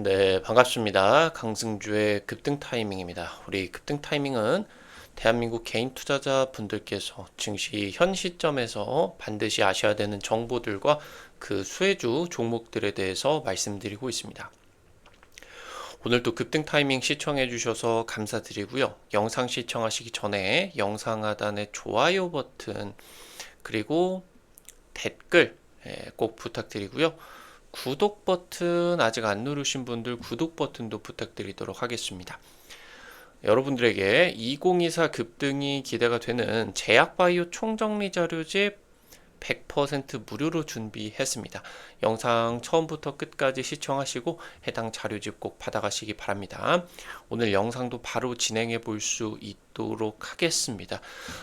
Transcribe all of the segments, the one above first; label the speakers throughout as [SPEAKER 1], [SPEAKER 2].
[SPEAKER 1] 네, 반갑습니다. 강승주의 급등 타이밍입니다. 우리 급등 타이밍은 대한민국 개인 투자자 분들께서 증시 현 시점에서 반드시 아셔야 되는 정보들과 그 수혜주 종목들에 대해서 말씀드리고 있습니다. 오늘도 급등 타이밍 시청해 주셔서 감사드리고요. 영상 시청하시기 전에 영상 하단에 좋아요 버튼 그리고 댓글 예, 꼭 부탁드리고요. 구독 버튼 아직 안 누르신 분들 구독 버튼도 부탁드리도록 하겠습니다. 여러분들에게 2024 급등이 기대가 되는 제약바이오 총정리 자료집 100% 무료로 준비했습니다. 영상 처음부터 끝까지 시청하시고 해당 자료집 꼭 받아가시기 바랍니다. 오늘 영상도 바로 진행해 볼 수 있도록 하겠습니다.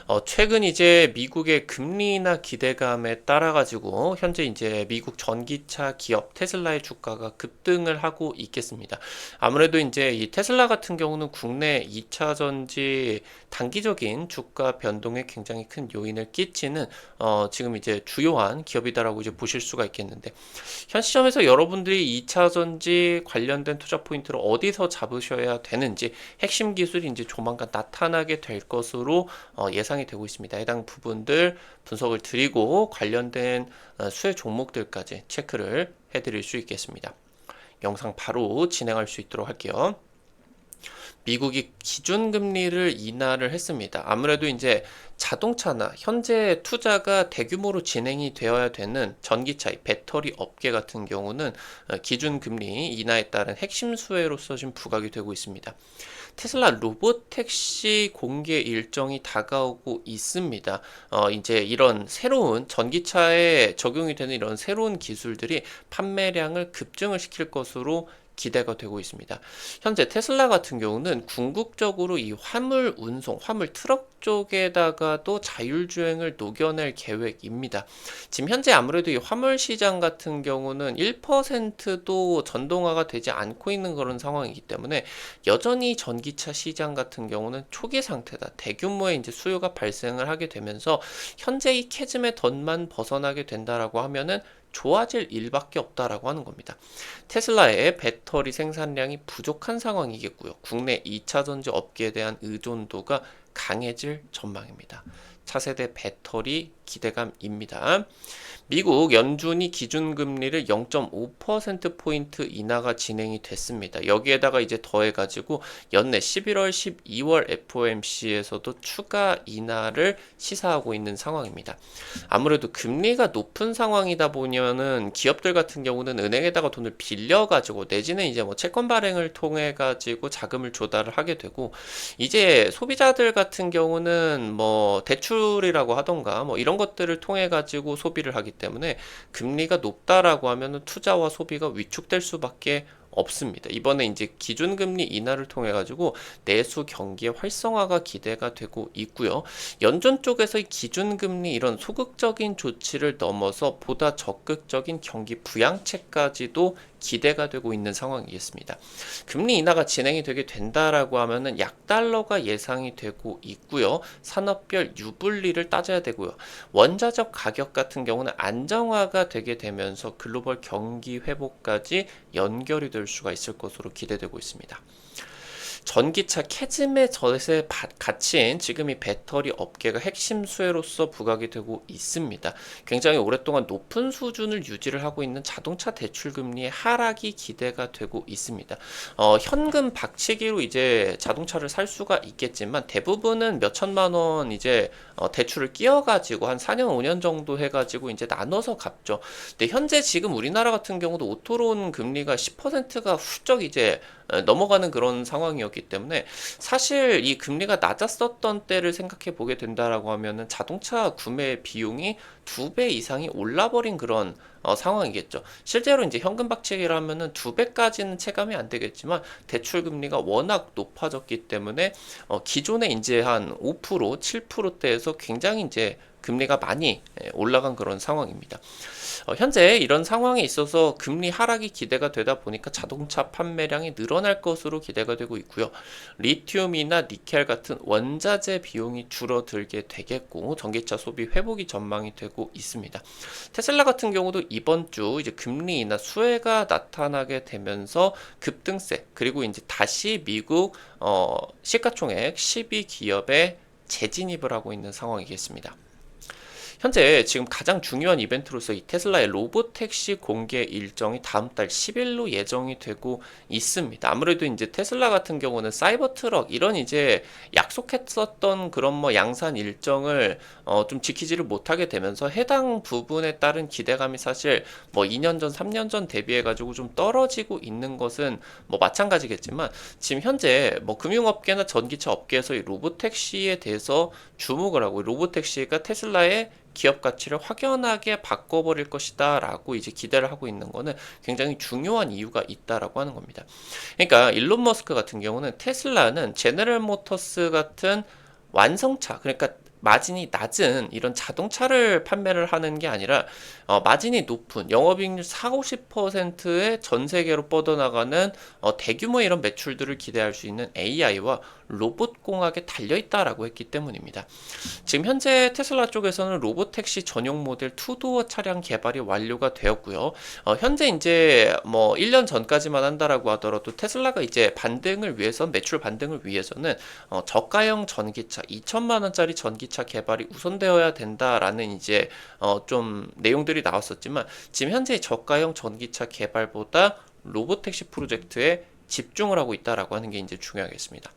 [SPEAKER 1] 어, 최근 이제 미국의 금리 인하 기대감에 따라 가지고 현재 이제 미국 전기차 기업 테슬라의 주가가 급등을 하고 있겠습니다. 아무래도 이제 이 테슬라 같은 경우는 국내 2차 전지 단기적인 주가 변동에 굉장히 큰 요인을 끼치는 어, 지금 이제 주요한 기업이다라고 이제 보실 수가 있겠는데 현 시점에서 여러분들이 2차 전지 관련된 투자 포인트를 어디서 잡으셔야 되는지 핵심 기술이 이제 조만간 나타나게 될 것으로 어, 예상이 되고 있습니다. 해당 부분들 분석을 드리고 관련된 어, 수혜 종목들까지 체크를 해드릴 수 있겠습니다. 영상 바로 진행할 수 있도록 할게요. 미국이 기준금리를 인하를 했습니다. 아무래도 이제 자동차나 현재 투자가 대규모로 진행이 되어야 되는 전기차, 배터리 업계 같은 경우는 어, 기준금리 인하에 따른 핵심 수혜로서 지금 부각이 되고 있습니다. 테슬라 로보택시 공개 일정이 다가오고 있습니다. 어, 이제 이런 새로운 전기차에 적용이 되는 이런 새로운 기술들이 판매량을 급증을 시킬 것으로 기대가 되고 있습니다. 현재 테슬라 같은 경우는 궁극적으로 이 화물 운송, 화물 트럭 쪽에다가도 자율주행을 녹여낼 계획입니다. 지금 현재 아무래도 이 화물 시장 같은 경우는 1%도 전동화가 되지 않고 있는 그런 상황이기 때문에 여전히 전기차 시장 같은 경우는 초기 상태다. 대규모의 이제 수요가 발생을 하게 되면서 현재 이 캐즘의 덫만 벗어나게 된다라고 하면은 좋아질 일밖에 없다라고 하는 겁니다. 테슬라의 배터리 생산량이 부족한 상황이겠고요. 국내 2차 전지 업계에 대한 의존도가 강해질 전망입니다. 차세대 배터리 기대감입니다. 미국 연준이 기준금리를 0.5%포인트 인하가 진행이 됐습니다. 여기에다가 이제 더해가지고 연내 11월, 12월 FOMC에서도 추가 인하를 시사하고 있는 상황입니다. 아무래도 금리가 높은 상황이다 보면은 기업들 같은 경우는 은행에다가 돈을 빌려가지고 내지는 이제 뭐 채권 발행을 통해가지고 자금을 조달을 하게 되고 이제 소비자들 같은 경우는 뭐 대출이라고 하던가 뭐 이런 것들을 통해가지고 소비를 하기 때문에 금리가 높다라고 하면 투자와 소비가 위축될 수밖에 없습니다. 이번에 이제 기준금리 인하를 통해 가지고 내수 경기의 활성화가 기대가 되고 있고요. 연준 쪽에서 기준금리 이런 소극적인 조치를 넘어서 보다 적극적인 경기 부양책까지도 기대가 되고 있는 상황이겠습니다. 금리 인하가 진행이 되게 된다라고 하면은 약달러가 예상이 되고 있고요. 산업별 유불리를 따져야 되고요. 원자적 가격 같은 경우는 안정화가 되게 되면서 글로벌 경기 회복까지 연결이 될 수가 있을 것으로 기대되고 있습니다. 전기차 캐즘의 젖에 갇힌 지금 이 배터리 업계가 핵심 수혜로서 부각이 되고 있습니다. 굉장히 오랫동안 높은 수준을 유지를 하고 있는 자동차 대출 금리의 하락이 기대가 되고 있습니다. 어, 현금 박치기로 이제 자동차를 살 수가 있겠지만 대부분은 몇 천만 원 이제 어, 대출을 끼워가지고 한 4년 5년 정도 해가지고 이제 나눠서 갚죠. 근데 현재 지금 우리나라 같은 경우도 오토론 금리가 10%가 훌쩍 이제 어, 넘어가는 그런 상황이었기 때문에 사실 이 금리가 낮았었던 때를 생각해 보게 된다라고 하면은 자동차 구매 비용이 두 배 이상이 올라버린 그런 어, 상황이겠죠. 실제로 이제 현금 박치기를 하면은 두 배까지는 체감이 안 되겠지만 대출 금리가 워낙 높아졌기 때문에 어, 기존에 이제 한 5% 7%대에서 굉장히 이제 금리가 많이 예, 올라간 그런 상황입니다. 어, 현재 이런 상황에 있어서 금리 하락이 기대가 되다 보니까 자동차 판매량이 늘어날 것으로 기대가 되고 있고요. 리튬이나 니켈 같은 원자재 비용이 줄어들게 되겠고 전기차 소비 회복이 전망이 되고 있습니다. 테슬라 같은 경우도 이번 주 이제 금리 인하 수혜가 나타나게 되면서 급등세 그리고 이제 다시 미국 어, 시가총액 12기업에 재진입을 하고 있는 상황이겠습니다. 현재 지금 가장 중요한 이벤트로서 이 테슬라의 로보택시 공개 일정이 다음 달 10일로 예정이 되고 있습니다. 아무래도 이제 테슬라 같은 경우는 사이버 트럭 이런 이제 약속했었던 그런 뭐 양산 일정을 어 좀 지키지를 못하게 되면서 해당 부분에 따른 기대감이 사실 뭐 2년 전, 3년 전 대비해 가지고 좀 떨어지고 있는 것은 뭐 마찬가지겠지만 지금 현재 뭐 금융업계나 전기차 업계에서 이 로보택시에 대해서 주목을 하고 로보택시가 테슬라의 기업 가치를 확연하게 바꿔버릴 것이다 라고 이제 기대를 하고 있는 거는 굉장히 중요한 이유가 있다라고 하는 겁니다. 그러니까 일론 머스크 같은 경우는 테슬라는 제너럴 모터스 같은 완성차 그러니까 마진이 낮은 이런 자동차를 판매를 하는 게 아니라 어, 마진이 높은 영업이익률 4, 50%의 전 세계로 뻗어나가는 어, 대규모의 이런 매출들을 기대할 수 있는 AI와 로봇 공학에 달려 있다라고 했기 때문입니다. 지금 현재 테슬라 쪽에서는 로봇 택시 전용 모델 투도어 차량 개발이 완료가 되었고요. 어, 현재 이제 뭐 1년 전까지만 한다라고 하더라도 테슬라가 이제 반등을 위해서 매출 반등을 위해서는 어, 저가형 전기차 2천만 원짜리 전기차 개발이 우선되어야 된다라는 이제 어, 좀 내용들이 나왔었지만 지금 현재 저가형 전기차 개발보다 로보택시 프로젝트에 집중을 하고 있다라고 하는 게 이제 중요하겠습니다.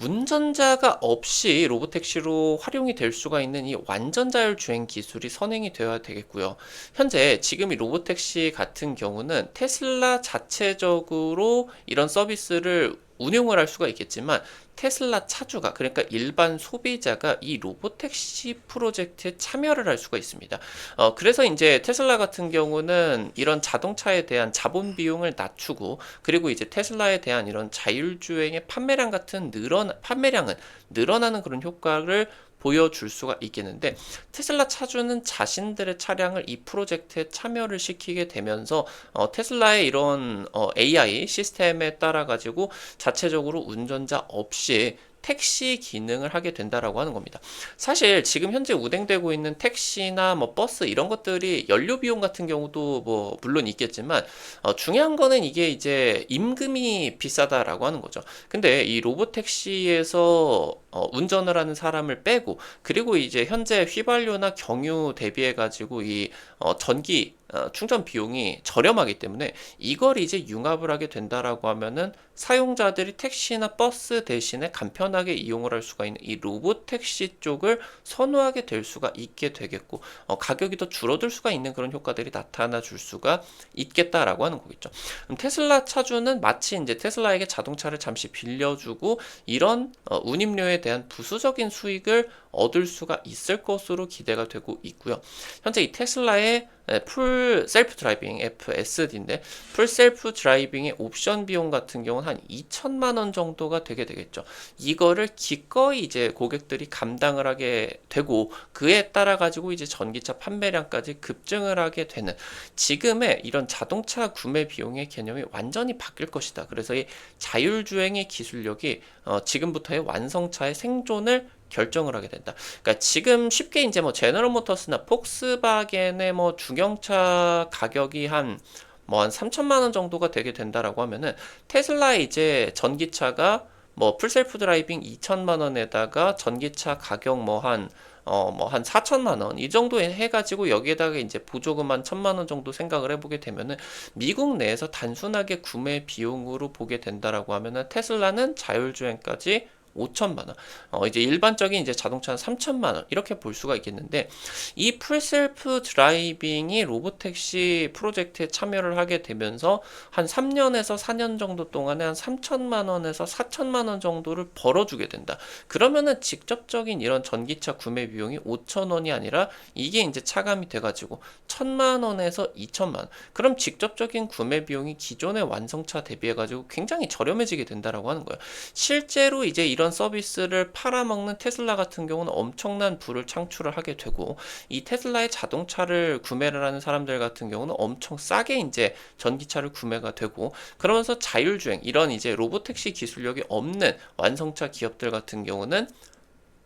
[SPEAKER 1] 운전자가 없이 로보택시로 활용이 될 수가 있는 이 완전 자율 주행 기술이 선행이 되어야 되겠고요. 현재 지금 이 로보택시 같은 경우는 테슬라 자체적으로 이런 서비스를 운용을 할 수가 있겠지만 테슬라 차주가 그러니까 일반 소비자가 이 로보택시 프로젝트에 참여를 할 수가 있습니다. 어, 그래서 이제 테슬라 같은 경우는 이런 자동차에 대한 자본 비용을 낮추고 그리고 이제 테슬라에 대한 이런 자율주행의 판매량 같은 늘어나 판매량은 늘어나는 그런 효과를 보여줄 수가 있겠는데 테슬라 차주는 자신들의 차량을 이 프로젝트에 참여를 시키게 되면서 어, 테슬라의 이런 어, AI 시스템에 따라 가지고 자체적으로 운전자 없이 택시 기능을 하게 된다라고 하는 겁니다. 사실 지금 현재 운행되고 있는 택시나 뭐 버스 이런 것들이 연료 비용 같은 경우도 뭐 물론 있겠지만 어, 중요한 거는 이게 이제 임금이 비싸다라고 하는 거죠. 근데 이 로봇 택시에서 어, 운전을 하는 사람을 빼고 그리고 이제 현재 휘발유나 경유 대비해 가지고 이 어, 전기 어, 충전 비용이 저렴하기 때문에 이걸 이제 융합을 하게 된다라고 하면은 사용자들이 택시나 버스 대신에 간편하게 이용을 할 수가 있는 이 로봇 택시 쪽을 선호하게 될 수가 있게 되겠고 어, 가격이 더 줄어들 수가 있는 그런 효과들이 나타나 줄 수가 있겠다라고 하는 거겠죠. 그럼 테슬라 차주는 마치 이제 테슬라에게 자동차를 잠시 빌려주고 이런 어, 운임료에 대한 부수적인 수익을 얻을 수가 있을 것으로 기대가 되고 있고요. 현재 이 테슬라의 풀 셀프 드라이빙 FSD인데 풀 셀프 드라이빙의 옵션 비용 같은 경우는 한 2천만 원 정도가 되게 되겠죠. 이거를 기꺼이 이제 고객들이 감당을 하게 되고 그에 따라 가지고 이제 전기차 판매량까지 급증을 하게 되는 지금의 이런 자동차 구매 비용의 개념이 완전히 바뀔 것이다. 그래서 이 자율주행의 기술력이 어, 지금부터의 완성차의 생존을 결정을 하게 된다. 그러니까 지금 쉽게 이제 뭐 제너럴 모터스나 폭스바겐의 뭐 중형차 가격이 한 뭐한 3천만 원 정도가 되게 된다라고 하면은 테슬라의 이제 전기차가 뭐 풀셀프 드라이빙 2천만 원에다가 전기차 가격 뭐 한 어, 뭐, 한 4천만 원, 이 정도 해가지고 여기에다가 이제 보조금 한 천만 원 정도 생각을 해보게 되면은 미국 내에서 단순하게 구매 비용으로 보게 된다라고 하면은 테슬라는 자율주행까지 5천만 원. 어, 이제 일반적인 이제 자동차는 3천만 원. 이렇게 볼 수가 있겠는데, 이 풀셀프 드라이빙이 로보택시 프로젝트에 참여를 하게 되면서 한 3년에서 4년 정도 동안에 한 3천만 원에서 4천만 원 정도를 벌어주게 된다. 그러면은 직접적인 이런 전기차 구매 비용이 5천 원이 아니라 이게 이제 차감이 돼가지고 1천만 원에서 2천만 원. 그럼 직접적인 구매 비용이 기존의 완성차 대비해가지고 굉장히 저렴해지게 된다라고 하는 거예요. 실제로 이제 이런 이런 서비스를 팔아먹는 테슬라 같은 경우는 엄청난 부를 창출을 하게 되고 이 테슬라의 자동차를 구매를 하는 사람들 같은 경우는 엄청 싸게 이제 전기차를 구매가 되고 그러면서 자율주행 이런 이제 로보택시 기술력이 없는 완성차 기업들 같은 경우는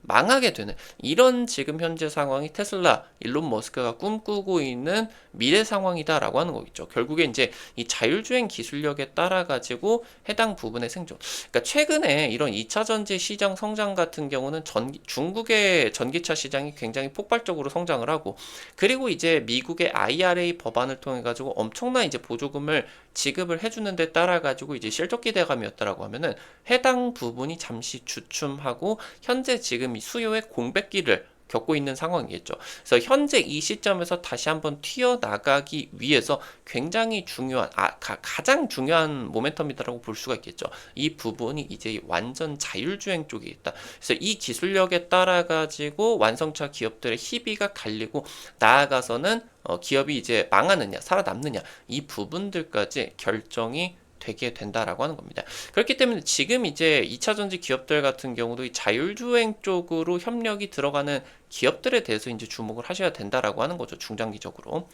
[SPEAKER 1] 망하게 되는 이런 지금 현재 상황이 테슬라 일론 머스크가 꿈꾸고 있는 미래 상황이다라고 하는 거겠죠. 결국에 이제 이 자율주행 기술력에 따라 가지고 해당 부분의 생존. 그러니까 최근에 이런 2차 전지 시장 성장 같은 경우는 전기, 중국의 전기차 시장이 굉장히 폭발적으로 성장을 하고 그리고 이제 미국의 IRA 법안을 통해 가지고 엄청난 이제 보조금을 지급을 해주는 데 따라 가지고 이제 실적 기대감이었다라고 하면은 해당 부분이 잠시 주춤하고 현재 지금 이 수요의 공백기를 겪고 있는 상황이겠죠. 그래서 현재 이 시점에서 다시 한번 튀어나가기 위해서 굉장히 중요한, 아, 가, 장 중요한 모멘텀이다라고 볼 수가 있겠죠. 이 부분이 이제 완전 자율주행 쪽에 있다. 그래서 이 기술력에 따라 가지고 완성차 기업들의 희비가 갈리고 나아가서는 어, 기업이 이제 망하느냐, 살아남느냐 이 부분들까지 결정이 되게 된다라고 하는 겁니다. 그렇기 때문에 지금 이제 2차 전지 기업들 같은 경우도 이 자율주행 쪽으로 협력이 들어가는 기업들에 대해서 이제 주목을 하셔야 된다라고 하는 거죠. 중장기적으로.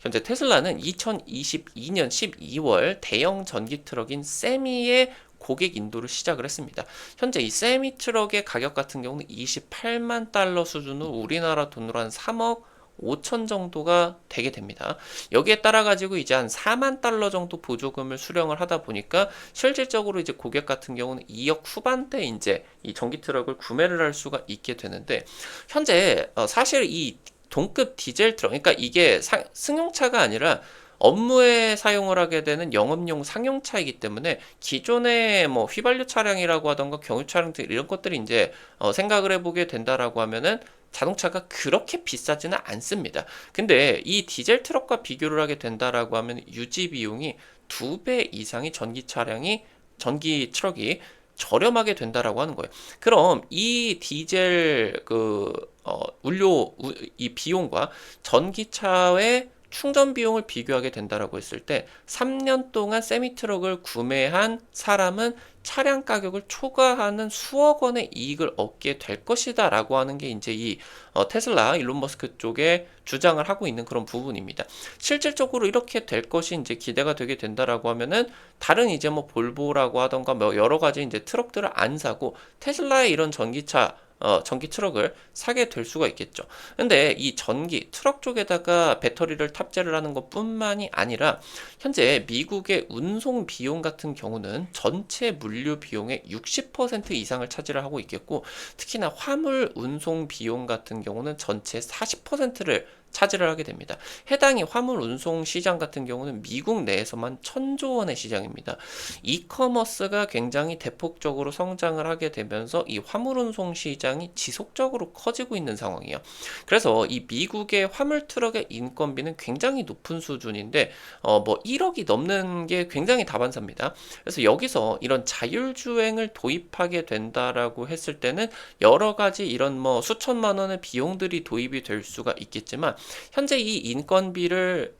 [SPEAKER 1] 현재 테슬라는 2022년 12월 대형 전기 트럭인 세미의 고객 인도를 시작을 했습니다. 현재 이 세미 트럭의 가격 같은 경우는 28만 달러 수준으로 우리나라 돈으로 한 3억 5천 정도가 되게 됩니다. 여기에 따라 가지고 이제 한 4만 달러 정도 보조금을 수령을 하다 보니까 실질적으로 이제 고객 같은 경우는 2억 후반대 이제 이 전기 트럭을 구매를 할 수가 있게 되는데 현재 어 사실 이 동급 디젤 트럭 그러니까 이게 사, 승용차가 아니라 업무에 사용을 하게 되는 영업용 상용차이기 때문에 기존의 뭐 휘발유 차량이라고 하던가 경유 차량들 이런 것들이 이제 어 생각을 해보게 된다라고 하면은 자동차가 그렇게 비싸지는 않습니다. 근데 이 디젤 트럭과 비교를 하게 된다라고 하면 유지 비용이 두 배 이상이 전기 차량이 전기 트럭이 저렴하게 된다라고 하는 거예요. 그럼 이 디젤 그 어, 운료 이 비용과 전기차의 충전 비용을 비교하게 된다라고 했을 때 3년 동안 세미 트럭을 구매한 사람은 차량 가격을 초과하는 수억 원의 이익을 얻게 될 것이다 라고 하는 게 이제 이 어, 테슬라 일론 머스크 쪽에 주장을 하고 있는 그런 부분입니다. 실질적으로 이렇게 될 것이 이제 기대가 되게 된다라고 하면은 다른 이제 뭐 볼보라고 하던가 뭐 여러 가지 이제 트럭들을 안 사고 테슬라의 이런 전기차 어, 전기 트럭을 사게 될 수가 있겠죠. 근데 이 전기 트럭 쪽에다가 배터리를 탑재를 하는 것 뿐만이 아니라 현재 미국의 운송 비용 같은 경우는 전체 물류 비용의 60% 이상을 차지를 하고 있겠고 특히나 화물 운송 비용 같은 경우는 전체 40%를 차지를 하게 됩니다. 해당이 화물 운송 시장 같은 경우는 미국 내에서만 천조 원의 시장입니다. 이커머스가 굉장히 대폭적으로 성장을 하게 되면서 이 화물 운송 시장이 지속적으로 커지고 있는 상황이에요. 그래서 이 미국의 화물 트럭의 인건비는 굉장히 높은 수준인데 어 뭐 1억이 넘는 게 굉장히 다반사입니다. 그래서 여기서 이런 자율주행을 도입하게 된다라고 했을 때는 여러 가지 이런 뭐 수천만 원의 비용들이 도입이 될 수가 있겠지만 현재 이 인건비를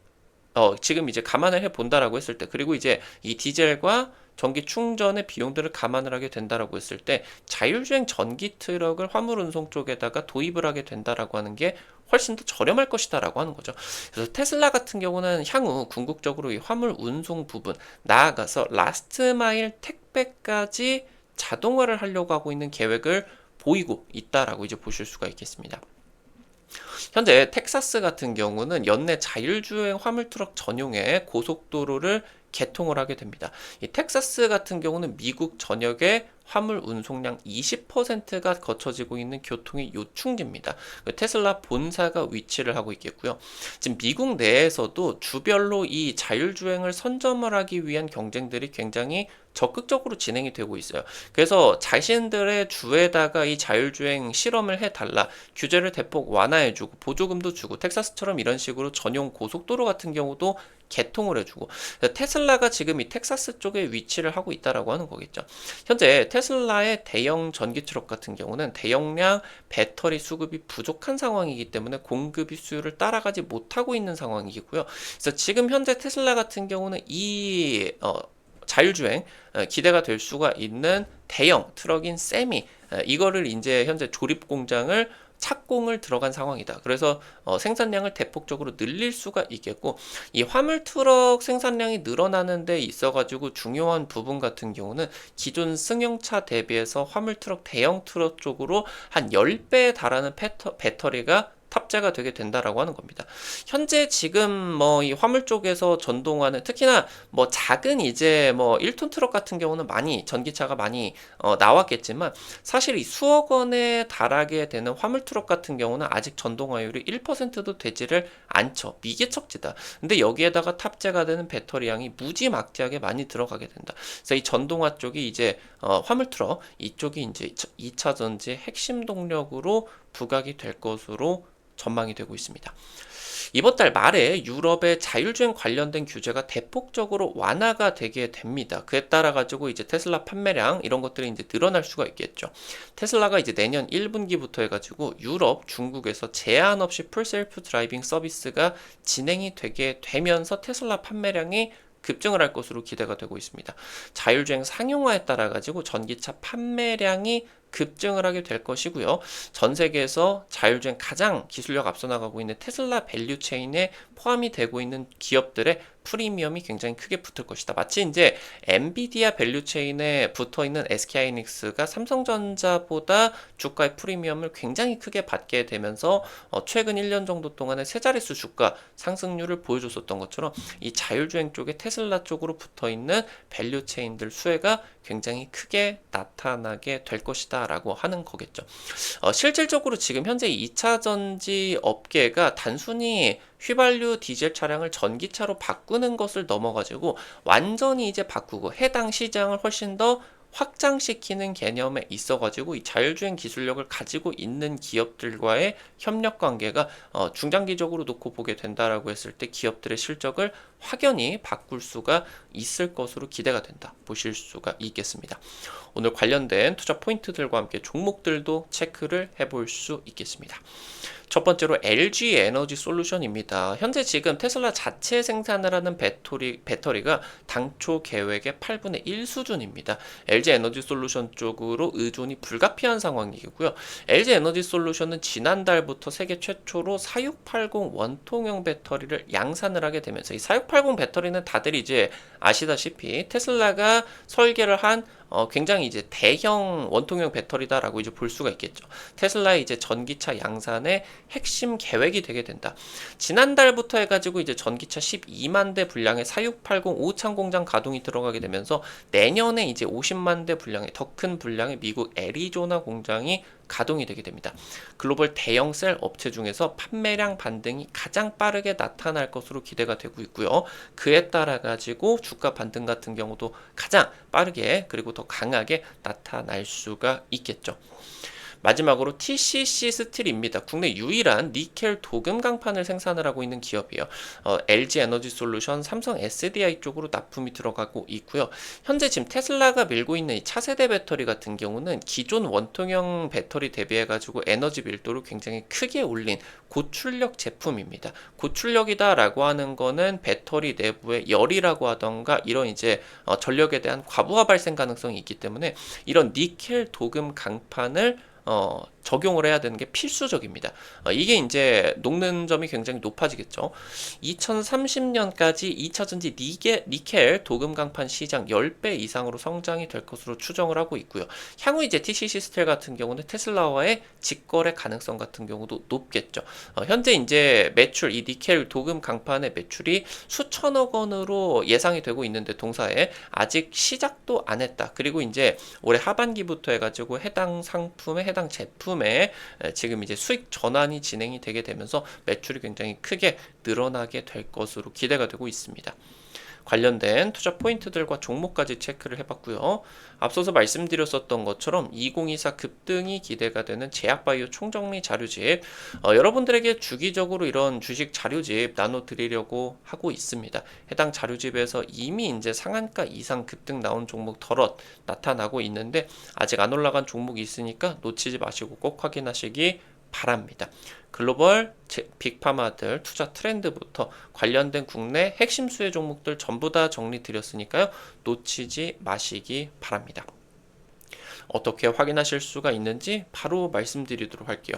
[SPEAKER 1] 어, 지금 이제 감안을 해 본다라고 했을 때, 그리고 이제 이 디젤과 전기 충전의 비용들을 감안을 하게 된다라고 했을 때, 자율주행 전기 트럭을 화물 운송 쪽에다가 도입을 하게 된다라고 하는 게 훨씬 더 저렴할 것이다라고 하는 거죠. 그래서 테슬라 같은 경우는 향후 궁극적으로 이 화물 운송 부분, 나아가서 라스트 마일 택배까지 자동화를 하려고 하고 있는 계획을 보이고 있다라고 이제 보실 수가 있겠습니다. 현재 텍사스 같은 경우는 연내 자율주행 화물트럭 전용의 고속도로를 개통을 하게 됩니다. 이 텍사스 같은 경우는 미국 전역에 화물 운송량 20%가 거쳐지고 있는 교통의 요충지입니다. 그 테슬라 본사가 위치를 하고 있겠고요. 지금 미국 내에서도 주별로 이 자율주행을 선점을 하기 위한 경쟁들이 굉장히 적극적으로 진행이 되고 있어요. 그래서 자신들의 주에다가 이 자율주행 실험을 해달라, 규제를 대폭 완화해주고 보조금도 주고 텍사스처럼 이런 식으로 전용 고속도로 같은 경우도 개통을 해주고 테슬라가 지금 이 텍사스 쪽에 위치를 하고 있다라고 하는 거겠죠. 현재 테슬라의 대형 전기 트럭 같은 경우는 대용량 배터리 수급이 부족한 상황이기 때문에 공급이 수요를 따라가지 못하고 있는 상황이고요. 그래서 지금 현재 테슬라 같은 경우는 이 어, 자율주행 어, 기대가 될 수가 있는 대형 트럭인 세미 어, 이거를 이제 현재 조립 공장을 착공을 들어간 상황이다. 그래서 어, 생산량을 대폭적으로 늘릴 수가 있겠고 이 화물 트럭 생산량이 늘어나는 데 있어 가지고 중요한 부분 같은 경우는 기존 승용차 대비해서 화물 트럭 대형 트럭 쪽으로 한 10배에 달하는 패터, 배터리가 탑재가 되게 된다라고 하는 겁니다. 현재 지금 뭐 이 화물 쪽에서 전동화는 특히나 뭐 작은 이제 뭐 1톤 트럭 같은 경우는 많이 전기차가 많이 어 나왔겠지만 사실 이 수억 원에 달하게 되는 화물 트럭 같은 경우는 아직 전동화율이 1%도 되지를 않죠. 미개척지다. 근데 여기에다가 탑재가 되는 배터리 양이 무지막지하게 많이 들어가게 된다. 그래서 이 전동화 쪽이 이제 어 화물 트럭 이쪽이 이제 2차 전지의 핵심 동력으로 부각이 될 것으로 전망이 되고 있습니다. 이번 달 말에 유럽의 자율주행 관련된 규제가 대폭적으로 완화가 되게 됩니다. 그에 따라 가지고 이제 테슬라 판매량 이런 것들이 이제 늘어날 수가 있겠죠. 테슬라가 이제 내년 1분기부터 해가지고 유럽, 중국에서 제한 없이 풀셀프 드라이빙 서비스가 진행이 되게 되면서 테슬라 판매량이 급증을 할 것으로 기대가 되고 있습니다. 자율주행 상용화에 따라 가지고 전기차 판매량이 급증을 하게 될 것이고요. 전 세계에서 자율주행 가장 기술력 앞서 나가고 있는 테슬라 밸류 체인에 포함이 되고 있는 기업들의 프리미엄이 굉장히 크게 붙을 것이다. 마치 이제 엔비디아 밸류 체인에 붙어 있는 SK 하이닉스가 삼성전자보다 주가의 프리미엄을 굉장히 크게 받게 되면서 어, 최근 1년 정도 동안에 세 자릿수 주가 상승률을 보여줬었던 것처럼 이 자율주행 쪽에 테슬라 쪽으로 붙어 있는 밸류 체인들 수혜가 굉장히 크게 나타나게 될 것이다라고 하는 거겠죠. 어, 실질적으로 지금 현재 2차 전지 업계가 단순히 휘발유 디젤 차량을 전기차로 바꾸는 것을 넘어가지고 완전히 이제 바꾸고 해당 시장을 훨씬 더 확장시키는 개념에 있어가지고 이 자율주행 기술력을 가지고 있는 기업들과의 협력 관계가 어, 중장기적으로 놓고 보게 된다라고 했을 때 기업들의 실적을 확연히 바꿀 수가 있을 것으로 기대가 된다 보실 수가 있겠습니다. 오늘 관련된 투자 포인트들과 함께 종목들도 체크를 해볼 수 있겠습니다. 첫 번째로 LG 에너지 솔루션입니다. 현재 지금 테슬라 자체 생산을 하는 배터리, 배터리가 당초 계획의 8분의 1 수준입니다. LG 에너지 솔루션 쪽으로 의존이 불가피한 상황이고요. LG 에너지 솔루션은 지난달부터 세계 최초로 4680 원통형 배터리를 양산을 하게 되면서 이4680 배터리는 다들 이제 아시다시피 테슬라가 설계를 한 어, 굉장히 이제 대형 원통형 배터리다라고 이제 볼 수가 있겠죠. 테슬라의 이제 전기차 양산의 핵심 계획이 되게 된다. 지난달부터 해가지고 이제 전기차 12만 대 분량의 4680 오창 공장 가동이 들어가게 되면서 내년에 이제 50만 대 분량의 더 큰 분량의 미국 애리조나 공장이 가동이 되게 됩니다. 글로벌 대형 셀 업체 중에서 판매량 반등이 가장 빠르게 나타날 것으로 기대가 되고 있고요. 그에 따라 가지고 주가 반등 같은 경우도 가장 빠르게 그리고 더 강하게 나타날 수가 있겠죠. 마지막으로 TCC 스틸입니다. 국내 유일한 니켈 도금 강판을 생산을 하고 있는 기업이에요. 어, LG 에너지 솔루션, 삼성 SDI 쪽으로 납품이 들어가고 있고요. 현재 지금 테슬라가 밀고 있는 이 차세대 배터리 같은 경우는 기존 원통형 배터리 대비해 가지고 에너지 밀도를 굉장히 크게 올린 고출력 제품입니다. 고출력이다라고 하는 거는 배터리 내부의 열이라고 하던가 이런 이제 어, 전력에 대한 과부하 발생 가능성이 있기 때문에 이런 니켈 도금 강판을 어, 적용을 해야 되는 게 필수적입니다. 어, 이게 이제 녹는 점이 굉장히 높아지겠죠. 2030년까지 2차 전지 니게, 니켈 도금 강판 시장 10배 이상으로 성장이 될 것으로 추정을 하고 있고요. 향후 이제 TCC 스텔 같은 경우는 테슬라와의 직거래 가능성 같은 경우도 높겠죠. 어, 현재 이제 매출 이 니켈 도금 강판의 매출이 수천억 원으로 예상이 되고 있는데 동사에 아직 시작도 안 했다. 그리고 이제 올해 하반기부터 해가지고 해당 상품의 해당 제품 에 지금 이제 수익 전환이 진행이 되게 되면서 매출이 굉장히 크게 늘어나게 될 것으로 기대가 되고 있습니다. 관련된 투자 포인트들과 종목까지 체크를 해봤고요. 앞서서 말씀드렸었던 것처럼 2024 급등이 기대가 되는 제약바이오 총정리 자료집 어, 여러분들에게 주기적으로 이런 주식 자료집 나눠 드리려고 하고 있습니다. 해당 자료집에서 이미 이제 상한가 이상 급등 나온 종목 덜럿 나타나고 있는데 아직 안 올라간 종목이 있으니까 놓치지 마시고 꼭 확인하시기 바랍니다. 글로벌 제- 빅파마들 투자 트렌드부터 관련된 국내 핵심 수혜 종목들 전부 다 정리 드렸으니까요. 놓치지 마시기 바랍니다. 어떻게 확인하실 수가 있는지 바로 말씀드리도록 할게요.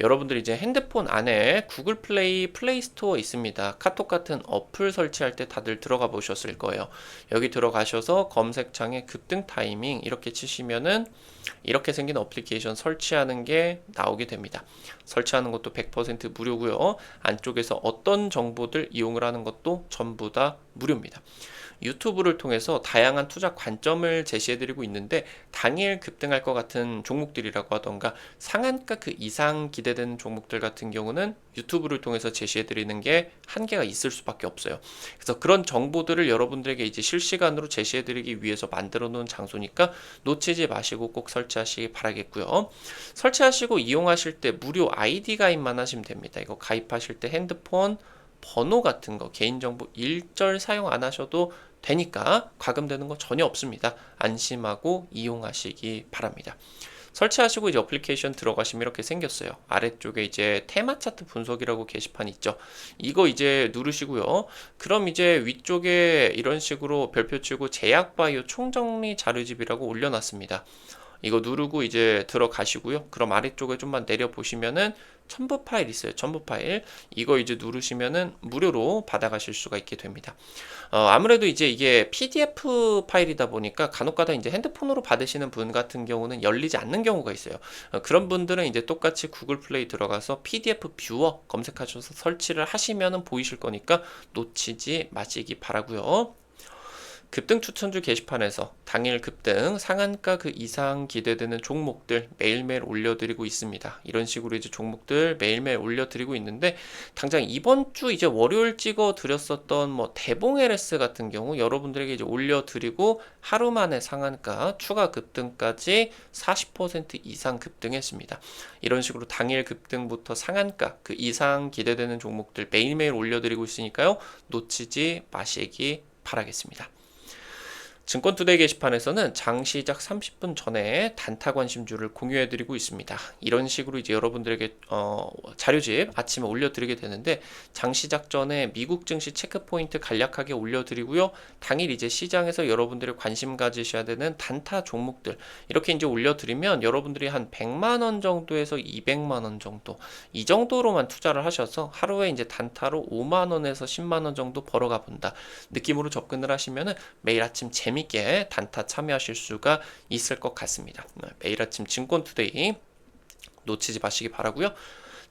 [SPEAKER 1] 여러분들이 이제 핸드폰 안에 구글 플레이, 플레이 스토어 있습니다. 카톡 같은 어플 설치할 때 다들 들어가 보셨을 거예요. 여기 들어가셔서 검색창에 급등 타이밍 이렇게 치시면은 이렇게 생긴 어플리케이션 설치하는 게 나오게 됩니다. 설치하는 것도 100% 무료고요. 안쪽에서 어떤 정보들 이용을 하는 것도 전부 다 무료입니다. 유튜브를 통해서 다양한 투자 관점을 제시해드리고 있는데 당일 급등할 것 같은 종목들이라고 하던가 상한가 그 이상 기대되는 종목들 같은 경우는 유튜브를 통해서 제시해드리는 게 한계가 있을 수밖에 없어요. 그래서 그런 정보들을 여러분들에게 이제 실시간으로 제시해드리기 위해서 만들어 놓은 장소니까 놓치지 마시고 꼭 설치하시기 바라겠고요. 설치하시고 이용하실 때 무료 아이디 가입만 하시면 됩니다. 이거 가입하실 때 핸드폰 번호 같은 거 개인정보 일절 사용 안 하셔도 되니까 과금되는 거 전혀 없습니다. 안심하고 이용하시기 바랍니다. 설치하시고 이제 어플리케이션 들어가시면 이렇게 생겼어요. 아래쪽에 이제 테마 차트 분석이라고 게시판 있죠. 이거 이제 누르시고요. 그럼 이제 위쪽에 이런 식으로 별표 치고 제약 바이오 총정리 자료집이라고 올려놨습니다. 이거 누르고 이제 들어가시고요. 그럼 아래쪽에 좀만 내려 보시면은 첨부 파일 있어요. 첨부 파일. 이거 이제 누르시면은 무료로 받아가실 수가 있게 됩니다. 어, 아무래도 이제 이게 PDF 파일이다 보니까 간혹가다 이제 핸드폰으로 받으시는 분 같은 경우는 열리지 않는 경우가 있어요. 어, 그런 분들은 이제 똑같이 구글 플레이 들어가서 PDF 뷰어 검색하셔서 설치를 하시면은 보이실 거니까 놓치지 마시기 바라고요. 급등 추천주 게시판에서 당일 급등 상한가 그 이상 기대되는 종목들 매일매일 올려드리고 있습니다. 이런 식으로 이제 종목들 매일매일 올려드리고 있는데 당장 이번 주 이제 월요일 찍어 드렸었던 뭐 대봉 LS 같은 경우 여러분들에게 이제 올려드리고 하루 만에 상한가 추가 급등까지 40% 이상 급등했습니다. 이런 식으로 당일 급등부터 상한가 그 이상 기대되는 종목들 매일매일 올려드리고 있으니까요. 놓치지 마시기 바라겠습니다. 증권투데이 게시판에서는 장 시작 30분 전에 단타 관심주를 공유해드리고 있습니다. 이런 식으로 이제 여러분들에게 어, 자료집 아침에 올려드리게 되는데 장 시작 전에 미국 증시 체크 포인트 간략하게 올려드리고요. 당일 이제 시장에서 여러분들이 관심 가지셔야 되는 단타 종목들 이렇게 이제 올려드리면 여러분들이 한 100만 원 정도에서 200만 원 정도 이 정도로만 투자를 하셔서 하루에 이제 단타로 5만 원에서 10만 원 정도 벌어가 본다 느낌으로 접근을 하시면은 매일 아침 재미 재밌게 단타 참여하실 수가 있을 것 같습니다. 매일 아침 증권투데이 놓치지 마시기 바라고요.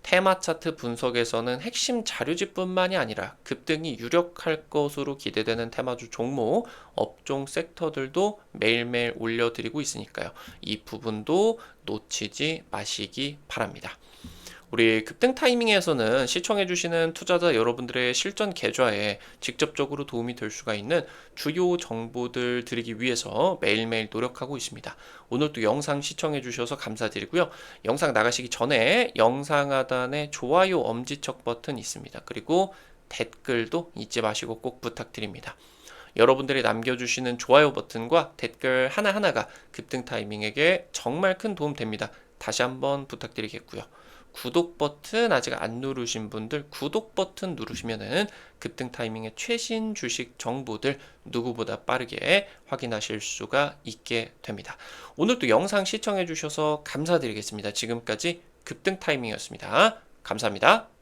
[SPEAKER 1] 테마 차트 분석에서는 핵심 자료집뿐만이 아니라 급등이 유력할 것으로 기대되는 테마주 종목, 업종 섹터들도 매일매일 올려드리고 있으니까요. 이 부분도 놓치지 마시기 바랍니다. 우리 급등 타이밍에서는 시청해주시는 투자자 여러분들의 실전 계좌에 직접적으로 도움이 될 수가 있는 주요 정보들 드리기 위해서 매일매일 노력하고 있습니다. 오늘도 영상 시청해주셔서 감사드리고요. 영상 나가시기 전에 영상 하단에 좋아요 엄지척 버튼 있습니다. 그리고 댓글도 잊지 마시고 꼭 부탁드립니다. 여러분들이 남겨주시는 좋아요 버튼과 댓글 하나하나가 급등 타이밍에게 정말 큰 도움 됩니다. 다시 한번 부탁드리겠고요. 구독 버튼 아직 안 누르신 분들 구독 버튼 누르시면은 급등 타이밍의 최신 주식 정보들 누구보다 빠르게 확인하실 수가 있게 됩니다. 오늘도 영상 시청해 주셔서 감사드리겠습니다. 지금까지 급등 타이밍이었습니다. 감사합니다.